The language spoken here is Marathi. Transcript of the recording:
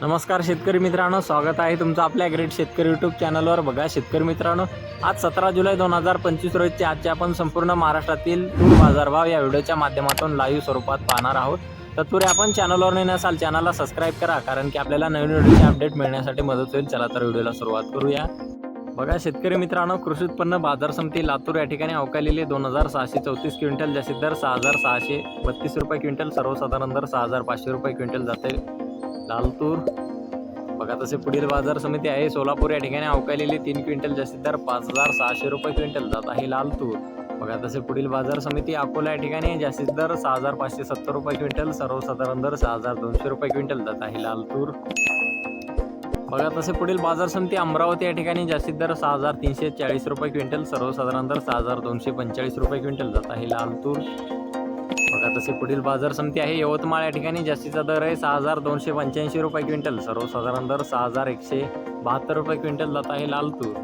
नमस्कार शेतकरी मित्रांनो स्वागत आहे तुमचं आपल्या ग्रेट शेतकरी यूट्यूब चॅनलवर बघा शेतकरी मित्रांनो आज सतरा जुलै दोन हजार पंचवीस रोजचे आजचे आपण संपूर्ण महाराष्ट्रातील तूर बाजारभाव या व्हिडिओच्या माध्यमातून लाईव्ह स्वरूपात पाहणार आहोत. तत्पूर्वी आपण चॅनलवर नाही नसाल चॅनलला सबस्क्राईब करा कारण की आपल्याला नवीन व्हिडिओचे अपडेट मिळण्यासाठी मदत होईल. चला तर व्हिडिओला सुरुवात करूया. बघा शेतकरी मित्रांनो कृषी उत्पन्न बाजार समिती लातूर या ठिकाणी अवकालेली दोन हजार सहाशे चौतीस क्विंटल जास्तीत दर सहा हजार सहाशे बत्तीस रुपये क्विंटल सर्वसाधारण दर सहा हजार पाचशे रुपये क्विंटल जाते. लालतूर. बघा तसे पुढील बाजार समिती आहे. सोलापूर या ठिकाणी अवकालेली तीन क्विंटल जास्तीत दर पाच हजार सहाशे रुपये क्विंटल जात आहे लालतूर. बघा तसे पुढील बाजार समिती अकोला या ठिकाणी जास्तीत दर सहा हजार पाचशे सत्तर रुपये क्विंटल सर्वसाधारण दर सहा हजार दोनशे रुपये क्विंटल जात आहे लालतूर. बघा तसे पुढील बाजार समिती अमरावती या ठिकाणी जास्तीत दर सहा हजार तीनशे चाळीस रुपये क्विंटल सर्वसाधारण दर सहा हजार दोनशे पंचेचाळीस रुपये क्विंटल जात आहे लालतूर. बघा तसे पुढील बाजार समिती आहे. यवतमाळ या ठिकाणी जास्तीचा दर आहे सहा हजार दोनशे पंच्याऐंशी रुपये क्विंटल. सर्वसाधारण दर सहा हजार एकशे बहात्तर रुपये क्विंटल जात आहे लाल तूर.